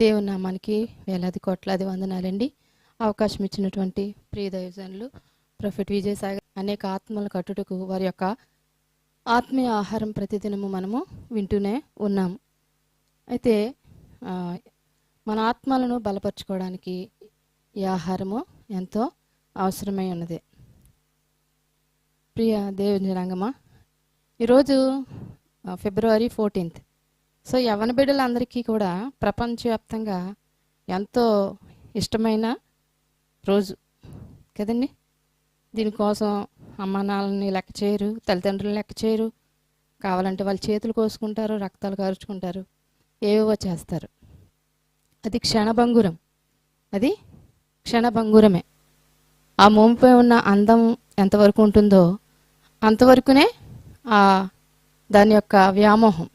దేవుని నామానికి వేలాది కోట్లాది వందనాలండి. అవకాశం ఇచ్చినటువంటి ప్రియ దైవజనులు ప్రొఫెట్ విజయసాగర్ అనేక ఆత్మల కట్టుటకు వారి యొక్క ఆత్మీయ ఆహారం ప్రతిదినము మనము వింటూనే ఉన్నాము అయితే మన ఆత్మలను బలపరచుకోవడానికి ఈ ఆహారము ఎంతో అవసరమై ఉన్నది. ప్రియ దేవుని జనాంగమా ఈరోజు ఫిబ్రవరి ఫోర్టీన్త్ సో యవన బిడ్డలందరికీ కూడా ప్రపంచవ్యాప్తంగా ఎంతో ఇష్టమైన రోజు కదండి? దీనికోసం అమ్మ నాన్నని లెక్క చేయరు తల్లిదండ్రులను లెక్క చేయరు. కావాలంటే వాళ్ళు చేతులు కోసుకుంటారు రక్తాలు కారుచుకుంటారు. ఏవేవో చేస్తారు. అది క్షణభంగురం. అది క్షణభంగురమే. ఆ మోముపై ఉన్న అందం ఎంతవరకు ఉంటుందో అంతవరకునే ఆ దాని యొక్క వ్యామోహం.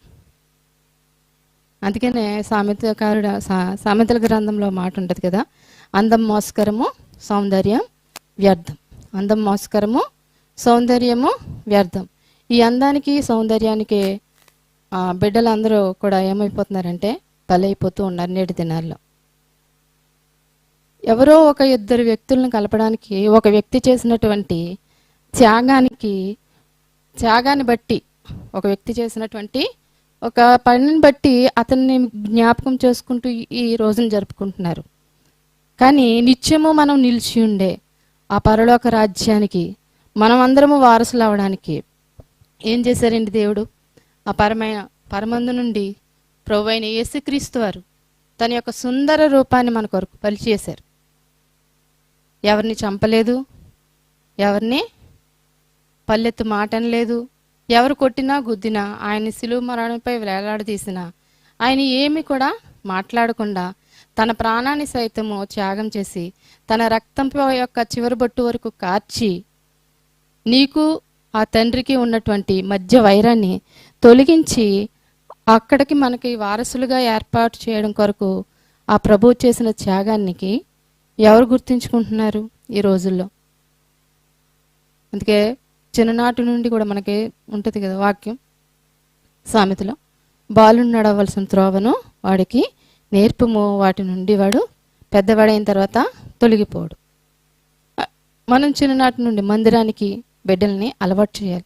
అందుకనే సామెతకారుడు సా- సామెతల గ్రంథంలో మాట ఉంటుంది కదా అందం మోస్కరము సౌందర్యం వ్యర్థం. అందం మోస్కరము సౌందర్యము వ్యర్థం. ఈ అందానికి సౌందర్యానికి బిడ్డలందరూ కూడా ఏమైపోతున్నారంటే బలైపోతూ ఉన్నారు నేటి దినాల్లో. ఎవరో ఒక ఇద్దరు వ్యక్తులను కలపడానికి ఒక వ్యక్తి చేసినటువంటి త్యాగానికి త్యాగాన్ని బట్టి ఒక వ్యక్తి చేసినటువంటి ఒక పనిని బట్టి అతన్ని జ్ఞాపకం చేసుకుంటూ ఈ- రోజును జరుపుకుంటున్నారు. కానీ నిత్యము మనం నిలిచి ఉండే ఆ పరలోక రాజ్యానికి మనం అందరము వారసులు అవడానికి ఏం చేశారండి దేవుడు? ఆ పరమైన పరమందు నుండి ప్రభు అయిన యేసుక్రీస్తు వారు తన యొక్క సుందర రూపాన్ని మన కొరకు పలిచేశారు ఎవరిని చంపలేదు? ఎవరిని పల్లెత్తు మాటనలేదు? ఎవరు కొట్టినా గుద్దినా ఆయన సిలువ మరణంపై వేలాడదీసినా ఆయన ఏమి కూడా మాట్లాడకుండా తన ప్రాణాన్ని సైతము త్యాగం చేసి తన రక్తం యొక్క చివరి బొట్టు వరకు కార్చి నీకు ఆ తండ్రికి ఉన్నటువంటి మధ్య వైరాన్ని తొలగించి అక్కడికి మనకి వారసులుగా ఏర్పాటు చేయడం కొరకు ఆ ప్రభువు చేసిన త్యాగానికి ఎవరు గుర్తించుకుంటున్నారు ఈ రోజుల్లో? అందుకే చిన్ననాటి నుండి కూడా మనకి ఉంటుంది కదా వాక్యం. సామెతలో బాలుడు నడవలసిన త్రోవను వాడికి నేర్పము వాటి నుండి వాడు పెద్దవాడైన తర్వాత తొలగిపోడు. మనం చిన్ననాటి నుండి మందిరానికి బిడ్డల్ని అలవాటు చేయాలి.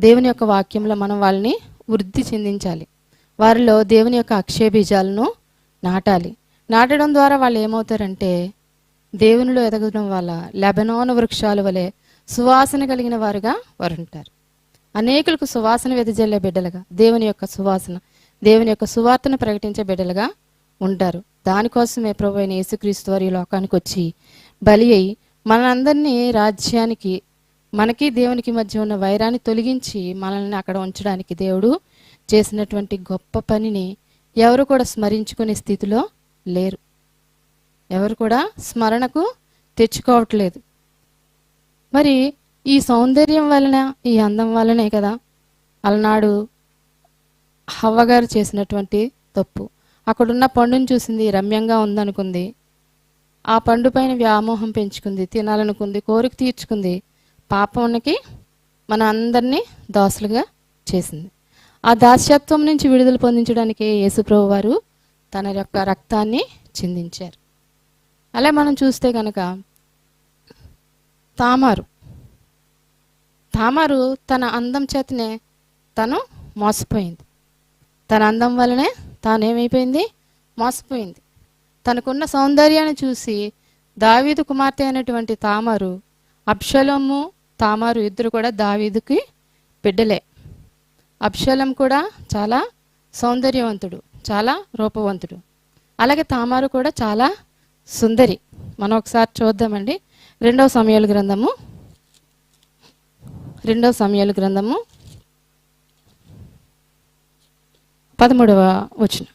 దేవుని యొక్క వాక్యంలో మనం వాళ్ళని వృద్ధి చెందించాలి. వారిలో దేవుని యొక్క అక్షయ బీజాలను నాటాలి. నాటడం ద్వారా వాళ్ళు ఏమవుతారంటే దేవునిలో ఎదగడం వల్ల లెబనోన వృక్షాల వలె సువాసన కలిగిన వారుగా వారు ఉంటారు అనేకులకు సువాసన వెదజల్లే బిడ్డలుగా దేవుని యొక్క సువాసన దేవుని యొక్క సువార్తను ప్రకటించే బిడ్డలుగా ఉంటారు. దానికోసమే ప్రభు అయిన యేసుక్రీస్తు వారి లోకానికి వచ్చి బలి అయి మనందరినీ రాజ్యానికి మనకి దేవునికి మధ్య ఉన్న వైరాన్ని తొలగించి మనల్ని అక్కడ ఉంచడానికి దేవుడు చేసినటువంటి గొప్ప పనిని ఎవరు కూడా స్మరించుకునే స్థితిలో లేరు. ఎవరు కూడా స్మరణకు తెచ్చుకోవట్లేదు. మరి ఈ సౌందర్యం వలన ఈ అందం వలనే కదా అలనాడు హవ్వగారు చేసినటువంటి తప్పు. అక్కడున్న పండుని చూసింది రమ్యంగా ఉందనుకుంది. ఆ పండు పైన వ్యామోహం పెంచుకుంది తినాలనుకుంది కోరిక తీర్చుకుంది. పాపమునికి మన అందరినీ దాసులుగా చేసింది. ఆ దాస్యత్వం నుంచి విడుదల పొందించడానికి యేసుప్రభు వారు తన యొక్క రక్తాన్ని చిందించారు. అలా మనం చూస్తే కనుక తామారు. తామారు తన అందం చేతనే తను మోసపోయింది. తన అందం వలనే తానేమైపోయింది? మోసపోయింది. తనకున్న సౌందర్యాన్ని చూసి దావీదు కుమార్తె అయినటువంటి తామారు అబ్షలోము తామారు ఇద్దరు కూడా దావీదుకి బిడ్డలే. అబ్షలం కూడా చాలా సౌందర్యవంతుడు చాలా రూపవంతుడు. అలాగే తామారు కూడా చాలా సుందరి. మనం ఒకసారి చూద్దామండి. రెండవ సమయాల గ్రంథము. రెండవ సమయాల గ్రంథము. పదమూడవ వచనం.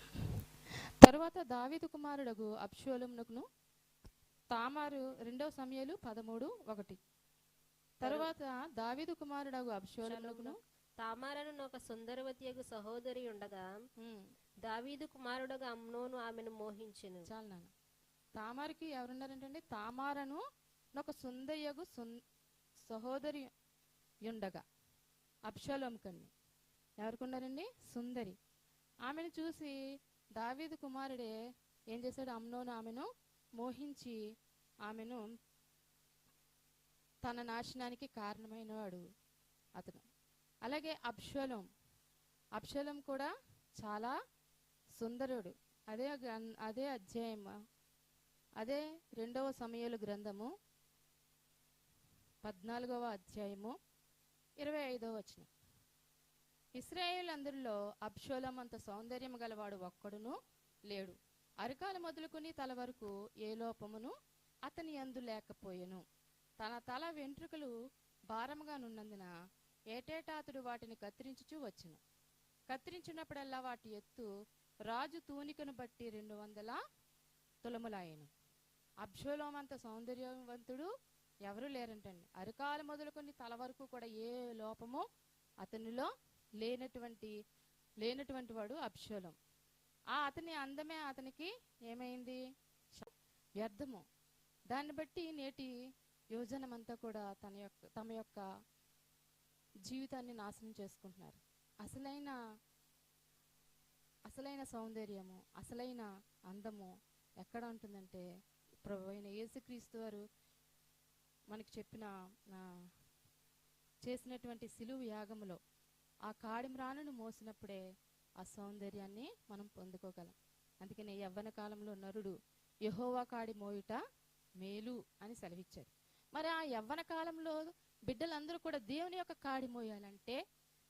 తరువాత దావీదు కుమారుడగు అబ్షోలమునకును తామారు రెండవ సమయాలు పదమూడు ఒకటి. తరువాత దావీదు కుమారుడగు అబ్షోలమునకును తామారను ఒక సుందరవతియగు సహోదరి ఉండగా దావీదు కుమారుడుగా అమ్నోను ఆమెను మోహించెను. చాలు తామారికి ఎవరున్నారంటే తామారను ఒక సుందయ్యగు సున్ సహోదరి ఉండగా అప్షలోం కన్ని. ఎవరుకున్నారండి సుందరి. ఆమెను చూసి దావీదు కుమారుడే ఏం చేశాడు? అమ్నోను ఆమెను మోహించి ఆమెను తన నాశనానికి కారణమైనవాడు అతను. అలాగే అప్షలం అప్షలం కూడా చాలా సుందరుడు. అదే అదే అధ్యాయం అదే రెండవ సమయాలు గ్రంథము. పద్నాలుగవ అధ్యాయము ఇరవై ఐదవ వచనం. ఇస్రాయేల్ అందరిలో అబ్షోలం అంత సౌందర్యం గలవాడు ఒక్కడును లేడు. అరికాలు మొదలుకుని తల వరకు ఏ లోపమును అతని అందు లేకపోయెను. తన తల వెంట్రుకలు భారముగా నున్నందున ఏటేటా అతడు వాటిని కత్తిరించుచూ వచ్చును. కత్తిరించినప్పుడల్లా వాటి ఎత్తు రాజు తూనికను బట్టి రెండు వందల తులములాయను. అబ్షోలోం అంత సౌందర్యవంతుడు ఎవరు లేరంటండి. అరికాలు మొదలుకొని తల వరకు కూడా ఏ లోపమో అతనిలో లేనటువంటి లేనటువంటి వాడు అప్షోలం ఆ అతని అందమే అతనికి ఏమైంది? వ్యర్థము. దాన్ని బట్టి నేటి యువజనమంతా కూడా తన యొక్క తమ యొక్క జీవితాన్ని నాశనం చేసుకుంటున్నారు. అసలైన అసలైన సౌందర్యము అసలైన అందము ఎక్కడ ఉంటుందంటే ప్రభు అయిన యేసుక్రీస్తు వారు మనకి చెప్పిన చేసినటువంటి సిలువు యాగములో ఆ కాడిమ్రానును మోసినప్పుడే ఆ సౌందర్యాన్ని మనం పొందుకోగలం. అందుకని యవ్వన కాలంలో నరుడు యహోవా కాడి మోయుట మేలు అని సెలవిచ్చారు మరి ఆ యవ్వన కాలంలో బిడ్డలందరూ కూడా దేవుని యొక్క కాడి మోయాలంటే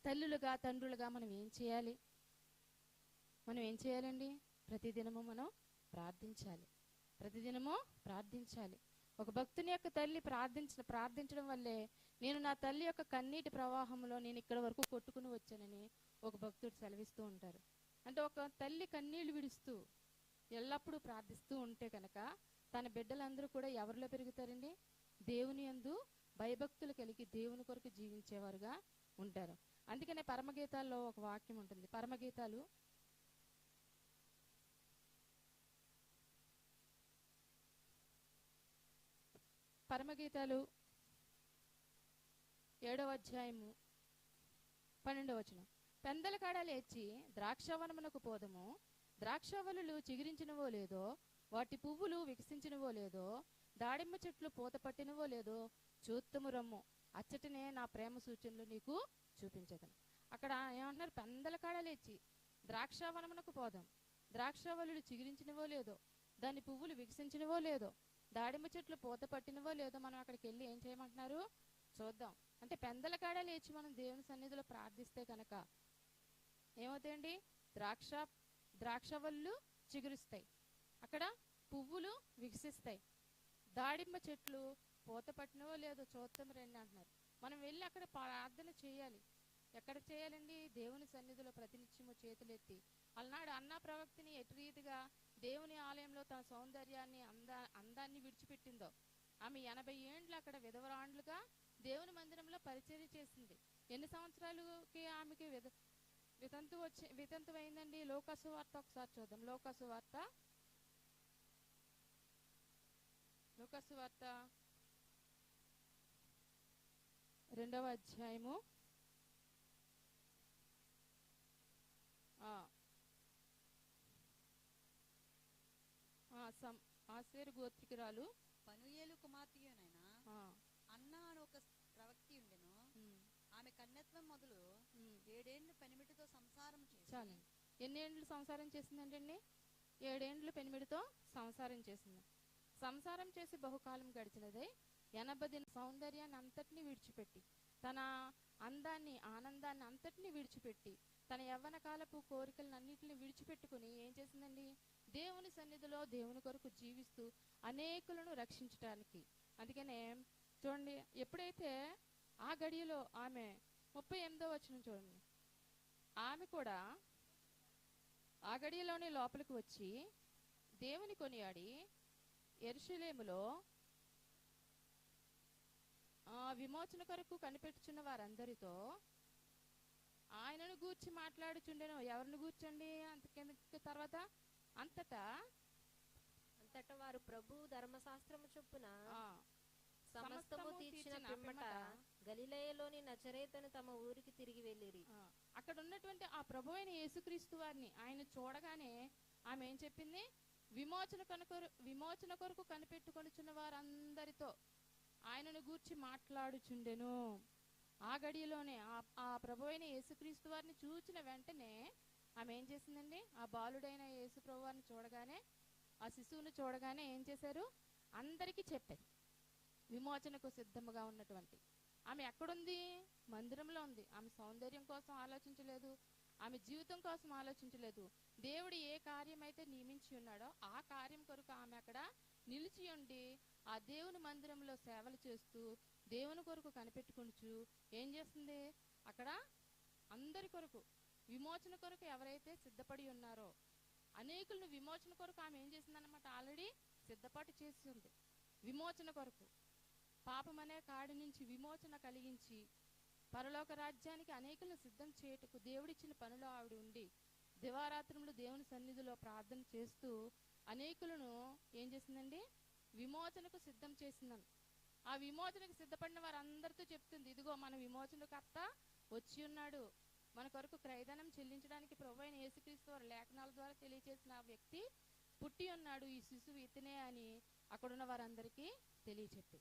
తల్లులుగా తండ్రులుగా మనం ఏం చేయాలి? మనం ఏం చేయాలండి? ప్రతిదినము మనం ప్రార్థించాలి. ప్రతిదినము ప్రార్థించాలి. ఒక భక్తుని యొక్క తల్లి ప్రార్థించిన ప్రార్థించడం వల్లే నేను నా తల్లి యొక్క కన్నీటి ప్రవాహంలో నేను ఇక్కడ వరకు కొట్టుకుని వచ్చానని ఒక భక్తుడు సెలవిస్తూ ఉంటారు. అంటే ఒక తల్లి కన్నీళ్ళు విడుస్తూ ఎల్లప్పుడూ ప్రార్థిస్తూ ఉంటే కనుక తన బిడ్డలందరూ కూడా ఎవరిలో పెరుగుతారండి? దేవుని యందు భయభక్తులు కలిగి దేవుని కొరకు జీవించేవారుగా ఉంటారు. అందుకనే పరమగీతాల్లో ఒక వాక్యం ఉంటుంది. పరమగీతాలు పరమగీతాలు ఏడవ అధ్యాయము పన్నెండవ వచనం. పెందల కాడ లేచి ద్రాక్షవనమునకు పోదము. ద్రాక్షవలులు చిగిరించినవో లేదో వాటి పువ్వులు వికసించినవో లేదో దాడిమ్మ చెట్లు పూత పట్టినవో లేదో చూత్తము రమ్ము. అచ్చటనే నా ప్రేమ సూచనలు నీకు చూపించదను. అక్కడ ఏమంటున్నారు? పెందల కాడ లేచి ద్రాక్షవనమునకు పోదాం. ద్రాక్షవలులు చిగిరించినవో లేదో దాని పువ్వులు వికసించినవో లేదో దాడిమ్మ చెట్లు పూత పట్టినవో లేదో మనం అక్కడికి వెళ్ళి ఏం చేయమంటున్నారు? చూద్దాం. అంటే పెందల కాడ లేచి మనం దేవుని సన్నిధిలో ప్రార్థిస్తే కనుక ఏమవుతాయండి? ద్రాక్ష ద్రాక్షవల్లు చిగురుస్తాయి. అక్కడ పువ్వులు వికసిస్తాయి. దాడిమ్మ చెట్లు పూత పట్టినవో లేదో చూద్దాం రండి అంటున్నారు. మనం వెళ్ళి అక్కడ ప్రార్థన చేయాలి. ఎక్కడ చేయాలండి? దేవుని సన్నిధిలో ప్రతినిత్యము చేతులెత్తి. అలనాడు అన్న ప్రవక్తిని ఎటు రీతిగా దేవుని ఆలయంలో తన సౌందర్యాన్ని అందా అందాన్ని విడిచిపెట్టిందో. ఆమె ఎనభై ఏండ్లు అక్కడ విధవరాండ్లుగా దేవుని మందిరంలో పరిచర్య చేసింది. ఎన్ని సంవత్సరాలకి ఆమెకి విధ వితంతు వచ్చి వితంతు అయిందండి లోకసు వార్త ఒకసారి చూద్దాం. లోకసు వార్త. లోకసు వార్త. రెండవ అధ్యాయము ఆ. ఆ, సం- ఆసేరు గోత్రికురాలు. పనుయేలు కుమార్తెయునైనా అన్న అని ఒక ప్రవక్తి ఉండెను. ఆమె కన్యత్వం మొదలు. ఏడేండ్లు పనిమిటితో సంసారం చేసి ఎన్నేండ్లు సంసారం చేసిందంటండి? ఏడేండ్లు పెనిమిడితో సంసారం చేసింది. సంసారం చేసి బహుకాలం గడిచినదే ఎనభై దిన సౌందర్యాన్ని అంతటినీ విడిచిపెట్టి తన అందాన్ని ఆనందాన్ని అంతటినీ విడిచిపెట్టి తన యవ్వన కాలపు కోరికలను అన్నిటిని విడిచిపెట్టుకుని ఏం చేసిందండి? దేవుని సన్నిధిలో దేవుని కొరకు జీవిస్తూ అనేకులను రక్షించటానికి. అందుకనే చూడండి ఎప్పుడైతే ఆ గడియలో ఆమె ముప్పై ఎనిమిదో వచ్చిన చూడండి. ఆమె కూడా ఆ గడియలోనే లోపలికి వచ్చి దేవుని కొనియాడి ఎరుషులేములో ఆ విమోచన కొరకు కనిపెట్టుచున్న వారందరితో ఆయనను గూర్చి మాట్లాడుచుండెను. ఎవరిని గూర్చండి? అంత తర్వాత అంతటా అంతటా వారు ప్రభు ధర్మశాస్త్రము చొప్పున సమస్తము తీర్చిన పిమ్మట గలిలయలోని నచరేతను తమ ఊరికి తిరిగి వెళ్ళిరి. అక్కడ ఉన్నటువంటి ఆ ప్రభు అయిన యేసుక్రీస్తు వారిని ఆయన చూడగానే ఆమె ఏం చెప్పింది? విమోచన కొరకు విమోచన కొరకు కనిపెట్టుకొనుచున్న వారందరితో ఆయనను గూర్చి మాట్లాడుచుండెను. ఆ గడియలోనే ఆ ఆ ప్రభు అయిన యేసుక్రీస్తు వారిని చూచిన వెంటనే ఆమె ఏం చేసిందండి? ఆ బాలుడైన యేసు చూడగానే ఆ శిశువును చూడగానే ఏం చేశారు? అందరికీ చెప్పారు. విమోచనకు సిద్ధముగా ఉన్నటువంటి. ఆమె ఎక్కడుంది? మందిరంలో ఉంది. ఆమె సౌందర్యం కోసం ఆలోచించలేదు. ఆమె జీవితం కోసం ఆలోచించలేదు. దేవుడు ఏ కార్యం అయితే నియమించి ఉన్నాడో ఆ కార్యం కొరకు ఆమె అక్కడ నిలిచి ఉండి ఆ దేవుని మందిరంలో సేవలు చేస్తూ దేవుని కొరకు కనిపెట్టుకుంటూ ఏం చేస్తుంది? అక్కడ అందరి కొరకు విమోచన కొరకు ఎవరైతే సిద్ధపడి ఉన్నారో అనేకులను విమోచన కొరకు ఆమె ఏం చేసిందన్నమాట? ఆల్రెడీ సిద్ధపాటు చేసి ఉంది విమోచన కొరకు. పాపం అనే కాడి నుంచి విమోచన కలిగించి పరలోక రాజ్యానికి అనేకులను సిద్ధం చేయుటకు దేవుడిచ్చిన పనిలో ఆవిడ ఉండి దివారాత్రములు దేవుని సన్నిధిలో ప్రార్థన చేస్తూ అనేకులను ఏం చేసిందండి? విమోచనకు సిద్ధం చేసిందని ఆ విమోచనకు సిద్ధపడిన వారందరితో చెప్తుంది ఇదిగో మన విమోచనకర్త వచ్చి ఉన్నాడు. మన కొరకు క్రయధనం చెల్లించడానికి ప్రభు అయిన యేసుక్రీస్తు వారి లేఖనాల ద్వారా తెలియజేసిన ఆ వ్యక్తి పుట్టి ఉన్నాడు ఈ శిశువు ఇతనే అని అక్కడున్న వారందరికీ తెలియచెప్పి.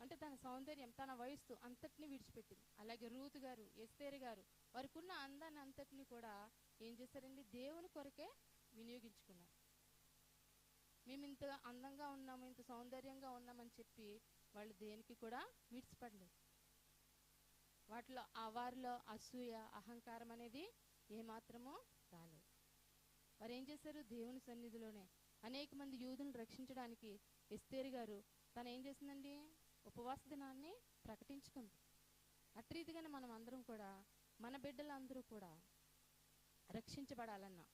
అంటే తన సౌందర్యం తన వయస్సు అంతటిని విడిచిపెట్టింది. అలాగే రూత్ గారు ఎస్తేరు గారు వారికి ఉన్న అందాన్ని అంతటిని కూడా ఏం చేశారండి? దేవుని కొరకే వినియోగించుకున్నారు. మేము ఇంత అందంగా ఉన్నాము ఇంత సౌందర్యంగా ఉన్నామని చెప్పి వాళ్ళు దేనికి కూడా విడిచిపడలేదు వాటిలో ఆ వారిలో అసూయ అహంకారం అనేది ఏమాత్రమో రాలేదు. వారు ఏం చేశారు? దేవుని సన్నిధిలోనే అనేక మంది యూదులను రక్షించడానికి ఎస్తేరు గారు తను ఏం చేసిందండి? ఉపవాస దినాన్ని ప్రకటించుకుంది. అట్రీతిగానే మనం అందరం కూడా మన బిడ్డలందరూ కూడా రక్షించబడాలన్నా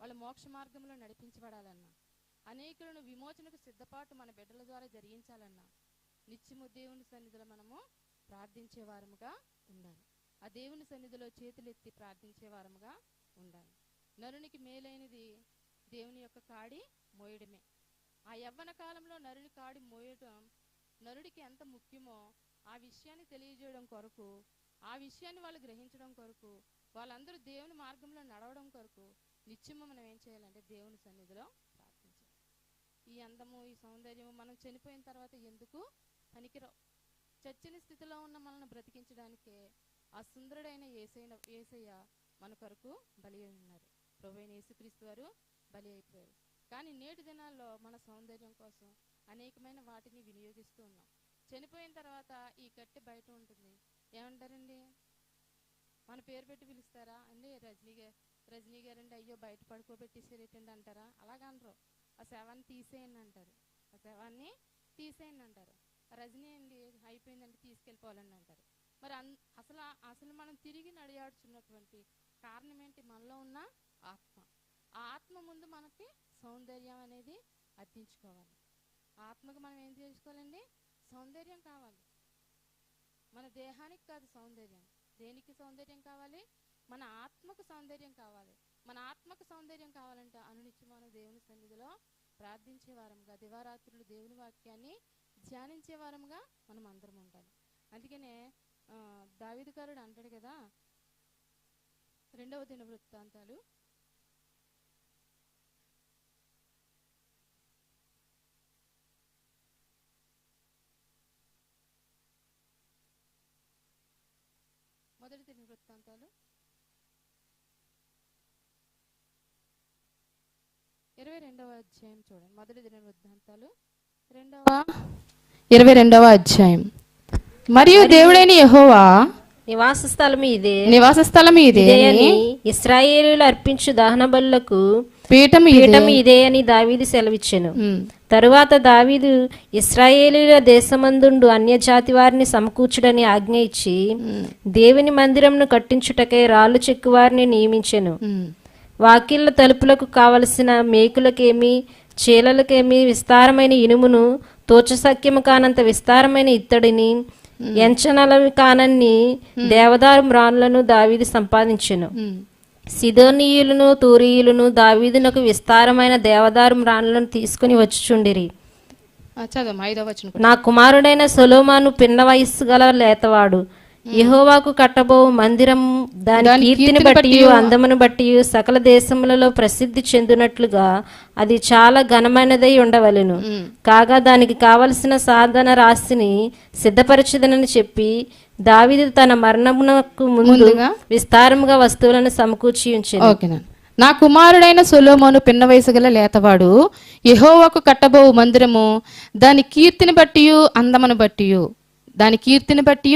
వాళ్ళ మోక్ష మార్గంలో నడిపించబడాలన్నా అనేకులను విమోచనకు సిద్ధపాటు మన బిడ్డల ద్వారా జరిగించాలన్నా నిత్యము దేవుని సన్నిధిలో మనము ప్రార్థించే వారముగా ఉండాలి. ఆ దేవుని సన్నిధిలో చేతులెత్తి ప్రార్థించే వారముగా ఉండాలి. నరునికి మేలైనది దేవుని యొక్క కాడి మోయడమే. ఆ యవ్వన కాలంలో నరుని కాడి మోయడం నరుడికి ఎంత ముఖ్యమో ఆ విషయాన్ని తెలియజేయడం కొరకు ఆ విషయాన్ని వాళ్ళు గ్రహించడం కొరకు వాళ్ళందరూ దేవుని మార్గంలో నడవడం కొరకు నిత్యము మనం ఏం చేయాలంటే దేవుని సన్నిధిలో ప్రార్థించాలి. ఈ అందము ఈ సౌందర్యము మనం చనిపోయిన తర్వాత ఎందుకు పనికిరావు? చచ్చిన స్థితిలో ఉన్న మనల్ని బ్రతికించడానికే ఆ సుందరుడైన ఏసైన ఏసయ్య మన కొరకు బలి అయి ఉన్నారు. ప్రభు యేసుక్రీస్తు వారు బలి అయిపోయారు. కానీ నేటి దినాల్లో మన సౌందర్యం కోసం అనేకమైన వాటిని వినియోగిస్తూ ఉన్నాం. చనిపోయిన తర్వాత ఈ కట్టె బయట ఉంటుంది. ఏమంటారండి? మన పేరు పెట్టి పిలుస్తారా? అండి రజనీ గారు రజనీ గారు అండి అయ్యో బయట పడుకోబెట్టేసారేటండి అంటారా? అలాగనరు. ఆ శవాన్ని తీసేయండి అంటారు. ఆ శవాన్ని తీసేయండి అంటారు. రజనీ అండి అయిపోయిందండి తీసుకెళ్ళిపోవాలని అంటారు. మరి అన్ అసలు అసలు మనం తిరిగి నడియాడుచున్నటువంటి కారణం ఏంటి మనలో ఉన్న ఆత్మ. ఆ ఆత్మ ముందు మనకి సౌందర్యం అనేది అర్థించుకోవాలి ఆత్మకు మనం ఏం చేసుకోవాలండి సౌందర్యం కావాలి. మన దేహానికి కాదు సౌందర్యం. దేనికి సౌందర్యం కావాలి? మన ఆత్మకు సౌందర్యం కావాలి. మన ఆత్మకు సౌందర్యం కావాలంటే అనునిత్యం మన దేవుని సన్నిధిలో ప్రార్థించే వారంగా దివారాత్రులు దేవుని వాక్యాన్ని ధ్యానించే వారంగా మనం అందరం ఉండాలి. అందుకనే ఆ, అంటాడు కదా రెండవ దిన వృత్తాంతాలు. మొదటి దిన వృత్తాంతాలు. ఇరవై రెండవ అధ్యాయం చూడండి. మొదటి దిన వృత్తాంతాలు. రెండవ? ఇరవై రెండవ అధ్యాయం. మరియు దేవుడైన యెహోవా నివాస స్థలం ఇదే నివాస స్థలం ఇదే ఇస్రాయేలీలు అర్పించు దహన బలులకు పీఠం పీఠం ఇదే అని దావీదు సెలవిచ్చెను. తరువాత దావీదు ఇస్రాయేలీల దేశమందుండు అన్యజాతి వారిని సమకూర్చుడని ఆజ్ఞ ఇచ్చి దేవుని మందిరంను కట్టించుటకై రాళ్ళు చెక్కు వారిని నియమించెను వాకిళ్ళ తలుపులకు కావలసిన మేకులకేమి చీలలకేమి విస్తారమైన ఇనుమును తోచసక్యము కానంత విస్తారమైన ఇత్తడిని ఎంచనలవి కానన్ని దేవదారు మ్రాన్లను దావీదు సంపాదించెను. సిదోనీయులను తూరీయులను దావీదునకు విస్తారమైన దేవదారు మ్రాన్లను తీసుకుని వచ్చుచుండిరి. నా కుమారుడైన సొలోమాను పిన్న వయస్సు గల లేతవాడు. యెహోవాకు కట్టబో మందిరం దాని కీర్తిని బట్టి బట్టియు, అందమును బట్టి సకల దేశములలో ప్రసిద్ధి చెందినట్లుగా అది చాలా ఘనమైనదై ఉండవలెను. కాగా దానికి కావలసిన సాధన రాశిని సిద్ధపరచదనని చెప్పి దావీదు తన మరణమునకు ముందు ముందుగా విస్తారముగా వస్తువులను సమకూర్చి ఉంచింది నా కుమారుడైన సొలోమోను పిన్న వయసు గల లేతవాడు యెహోవాకు కట్టబో మందిరము దాని కీర్తిని బట్టి అందమును బట్టి దాని కీర్తిని బట్టి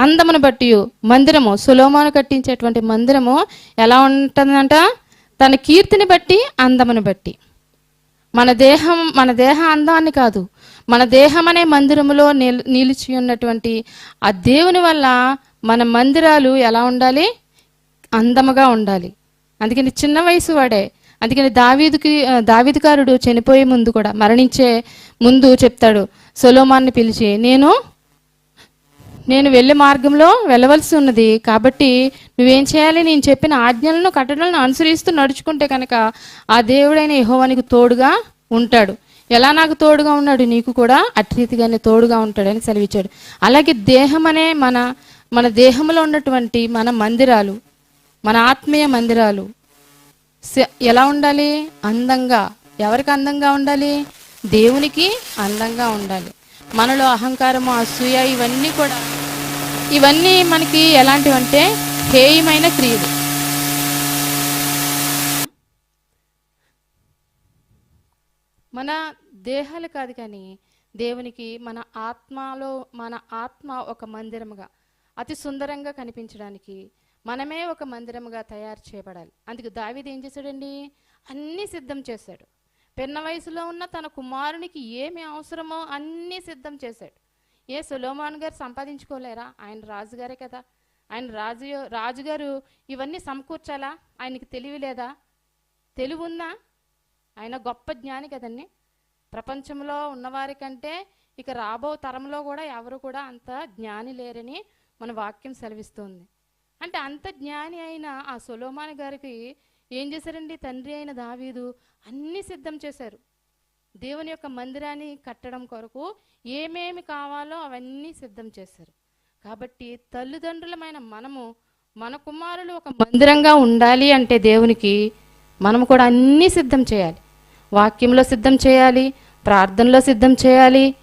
అందమును బట్టి మందిరము. సులోమాను కట్టించేటువంటి మందిరము ఎలా ఉంటుందంట? తన కీర్తిని బట్టి అందమును బట్టి. మన దేహం మన దేహ అందాన్ని కాదు. మన దేహం అనే మందిరములో నిల్ నిలిచి ఉన్నటువంటి ఆ దేవుని వల్ల మన మందిరాలు ఎలా ఉండాలి? అందముగా ఉండాలి. అందుకని చిన్న వయసు వాడే. అందుకని దావీదుకి దావీదుకారుడు చనిపోయే ముందు కూడా మరణించే ముందు చెప్తాడు సొలోమాన్ని పిలిచి నేను నేను వెళ్ళే మార్గంలో వెళ్ళవలసి ఉన్నది. కాబట్టి నువ్వేం చేయాలి? నేను చెప్పిన ఆజ్ఞలను కట్టడలను అనుసరిస్తూ నడుచుకుంటే కనుక ఆ దేవుడైన యహోవానికి తోడుగా ఉంటాడు. ఎలా నాకు తోడుగా ఉన్నాడు? నీకు కూడా అట్రీతిగానే తోడుగా ఉంటాడని సెలవిచ్చాడు. అలాగే దేహం అనే మన మన దేహంలో ఉన్నటువంటి మన మందిరాలు మన ఆత్మీయ మందిరాలు ఎలా ఉండాలి? అందంగా. ఎవరికి అందంగా ఉండాలి? దేవునికి అందంగా ఉండాలి. మనలో అహంకారము అసూయ ఇవన్నీ కూడా. ఇవన్నీ మనకి ఎలాంటివంటే హేయమైన క్రియలు. మన దేహాలు కాదు కానీ దేవునికి మన ఆత్మలో మన ఆత్మ ఒక మందిరముగా అతి సుందరంగా కనిపించడానికి మనమే ఒక మందిరముగా తయారు చేయబడాలి. అందుకు దావిది ఏం చేశాడండి? అన్నీ సిద్ధం చేశాడు. పిన్న వయసులో ఉన్న తన కుమారునికి ఏమి అవసరమో అన్నీ సిద్ధం చేశాడు. ఏ సులోమాన్ గారు సంపాదించుకోలేరా? ఆయన రాజుగారే కదా. ఆయన రాజు రాజుగారు ఇవన్నీ సమకూర్చాలా? ఆయనకి తెలివి లేదా? తెలివి ఉందా ఆయన గొప్ప జ్ఞాని కదండి. ప్రపంచంలో ఉన్నవారి కంటే ఇక రాబో తరంలో కూడా ఎవరు కూడా అంత జ్ఞాని లేరని మన వాక్యం సెలవిస్తుంది. అంటే అంత జ్ఞాని అయిన ఆ సులోమాన్ గారికి ఏం చేశారండి? తండ్రి అయిన దావీదు అన్నీ సిద్ధం చేశారు. దేవుని యొక్క మందిరాన్ని కట్టడం కొరకు ఏమేమి కావాలో అవన్నీ సిద్ధం చేశారు. కాబట్టి తల్లిదండ్రులమైన మనము మన కుమారులు ఒక మందిరంగా ఉండాలి అంటే దేవునికి మనము కూడా అన్నీ సిద్ధం చేయాలి. వాక్యంలో సిద్ధం చేయాలి ప్రార్థనలో సిద్ధం చేయాలి.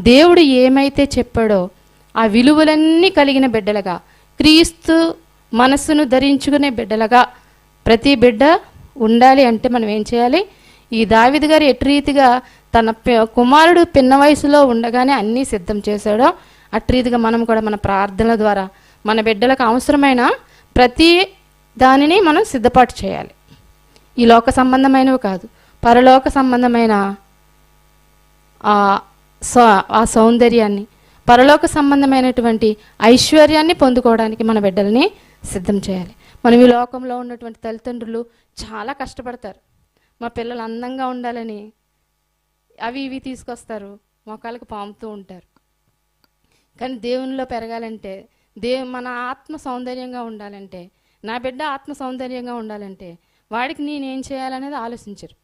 దేవుడు ఏమైతే చెప్పాడో ఆ విలువలన్నీ కలిగిన బిడ్డలుగా క్రీస్తు మనస్సును ధరించుకునే బిడ్డలుగా ప్రతి బిడ్డ ఉండాలి అంటే మనం ఏం చేయాలి? ఈ దావిది గారు ఎటు రీతిగా తన కుమారుడు పిన్న వయసులో ఉండగానే అన్నీ సిద్ధం చేశాడో అటు రీతిగా మనం కూడా మన ప్రార్థనల ద్వారా మన బిడ్డలకు అవసరమైన ప్రతి దానిని మనం సిద్ధపాటు చేయాలి. ఈ లోక సంబంధమైనవి కాదు పరలోక సంబంధమైన ఆ సౌ- ఆ సౌందర్యాన్ని పరలోక సంబంధమైనటువంటి ఐశ్వర్యాన్ని పొందుకోవడానికి మన బిడ్డల్ని సిద్ధం చేయాలి. మనం ఈ లోకంలో ఉన్నటువంటి తల్లిదండ్రులు చాలా కష్టపడతారు. మా పిల్లలు అందంగా ఉండాలని అవి ఇవి తీసుకొస్తారు మొక్కలకు పాముతూ ఉంటారు. కానీ దేవునిలో పెరగాలంటే దేవు మన ఆత్మ సౌందర్యంగా ఉండాలంటే నా బిడ్డ ఆత్మ సౌందర్యంగా ఉండాలంటే వాడికి నేనేం చేయాలనేది ఆలోచించరు.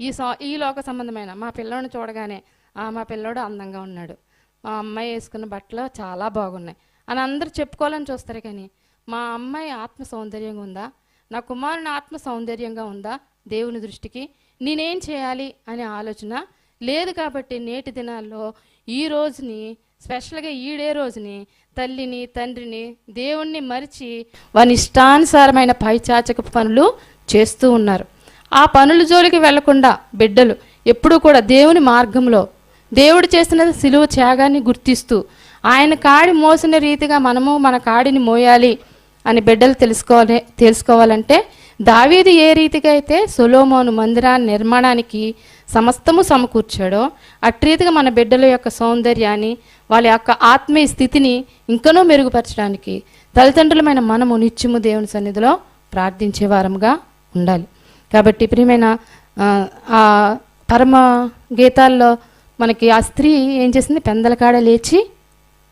ఈ సా ఈ లోక సంబంధమైన మా పిల్లోని చూడగానే మా పిల్లోడు అందంగా ఉన్నాడు. మా అమ్మాయి వేసుకున్న బట్టలు చాలా బాగున్నాయి. అని అందరూ చెప్పుకోవాలని చూస్తారు కానీ మా అమ్మాయి ఆత్మ సౌందర్యంగా ఉందా? నా కుమారుని ఆత్మ సౌందర్యంగా ఉందా దేవుని దృష్టికి? నేనేం చేయాలి అనే ఆలోచన లేదు కాబట్టి నేటి దినాల్లో ఈ రోజుని స్పెషల్గా ఈడే రోజుని తల్లిని తండ్రిని దేవుణ్ణి మరిచి వాని ఇష్టానుసారమైన పైచాచక పనులు చేస్తూ ఉన్నారు. ఆ పనుల జోలికి వెళ్ళకుండా బిడ్డలు ఎప్పుడూ కూడా దేవుని మార్గంలో దేవుడు చేసిన సిలువ త్యాగాన్ని గుర్తిస్తూ ఆయన కాడి మోసిన రీతిగా మనము మన కాడిని మోయాలి అని బిడ్డలు తెలుసుకోవాలి తెలుసుకోవాలంటే దావీదు ఏ రీతిగా అయితే సొలోమోను మందిరాన్ని నిర్మాణానికి సమస్తము సమకూర్చాడో అట్రీతిగా మన బిడ్డల యొక్క సౌందర్యాన్ని వాళ్ళ యొక్క ఆత్మీయ స్థితిని ఇంకనూ మెరుగుపరచడానికి తల్లిదండ్రులమైన మనము నిత్యము దేవుని సన్నిధిలో ప్రార్థించే వారముగా ఉండాలి. కాబట్టి ప్రియమైన ఆ, పరమ గీతాల్లో మనకి ఆ స్త్రీ ఏం చేసింది? పెందల కాడ లేచి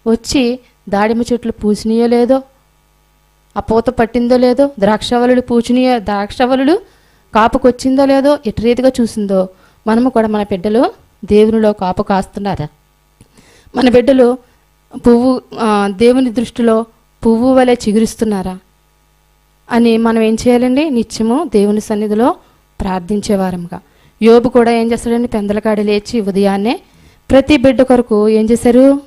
వచ్చి దాడిమ చెట్లు పూసినాయో లేదో ఆ పూత పట్టిందో లేదో ద్రాక్షవలుడు పూచుని ద్రాక్షవలుడు కాపుకొచ్చిందో లేదో ఎటు రీతిగా చూసిందో మనము కూడా మన బిడ్డలు దేవునిలో కాపు కాస్తున్నారా? మన బిడ్డలు పువ్వు దేవుని దృష్టిలో పువ్వు వలె చిగురిస్తున్నారా? అని మనం ఏం చేయాలండి? నిత్యము దేవుని సన్నిధిలో ప్రార్థించేవారముగా యోబు కూడా ఏం చేస్తాడండి? పెందలకాడి లేచి ఉదయాన్నే ప్రతి బిడ్డ కొరకు ఏం చేశారు?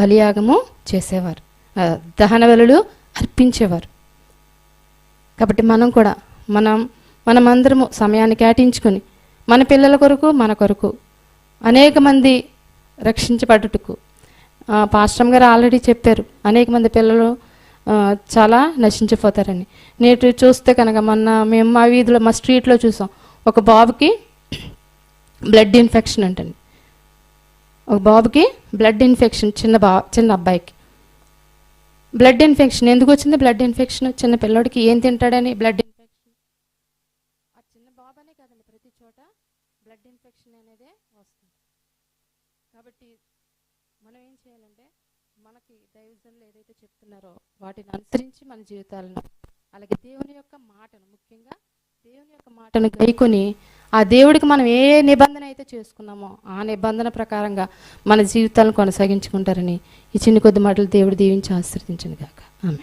బలియాగము చేసేవారు. ఆ, దహన అర్పించేవారు. కాబట్టి మనం కూడా మనం మనమందరము సమయాన్ని కేటాయించుకొని మన పిల్లల కొరకు మన కొరకు అనేక మంది రక్షించబడుటకు పాశ్రమ్ గారు ఆల్రెడీ చెప్పారు అనేక మంది పిల్లలు చాలా నశించిపోతారని. నేటి చూస్తే కనుక మొన్న మేము మా వీధిలో మా స్ట్రీట్లో చూసాం ఒక బాబుకి బ్లడ్ ఇన్ఫెక్షన్ అంటండి ఒక బాబుకి బ్లడ్ ఇన్ఫెక్షన్ చిన్న బా చిన్న అబ్బాయికి. బ్లడ్ ఇన్ఫెక్షన్ ఎందుకు వచ్చింది? బ్లడ్ ఇన్ఫెక్షన్ చిన్న పిల్లోడికి ఏం తింటాడని? బ్లడ్ ఇన్ఫెక్షన్ ఆ చిన్న బాబనే కదండి ప్రతి చోట బ్లడ్ ఇన్ఫెక్షన్ అనేదే వస్తుంది. కాబట్టి మనం ఏం చేయాలంటే మనకి దైవజనులు ఏదైతే చెప్తున్నారో వాటిని అనుసరించి మన జీవితాలను అలాగే దేవుని యొక్క మాటను ముఖ్యంగా దేవుని యొక్క మాటను గైకొని ఆ దేవుడికి మనం ఏ నిబంధన అయితే చేసుకున్నామో ఆ నిబంధన ప్రకారంగా మన జీవితాలను కొనసాగించుకుంటారని ఈ చిన్ని కొద్ది మాటలు దేవుడు దీవించి ఆశీర్వదించను కాక ఆమె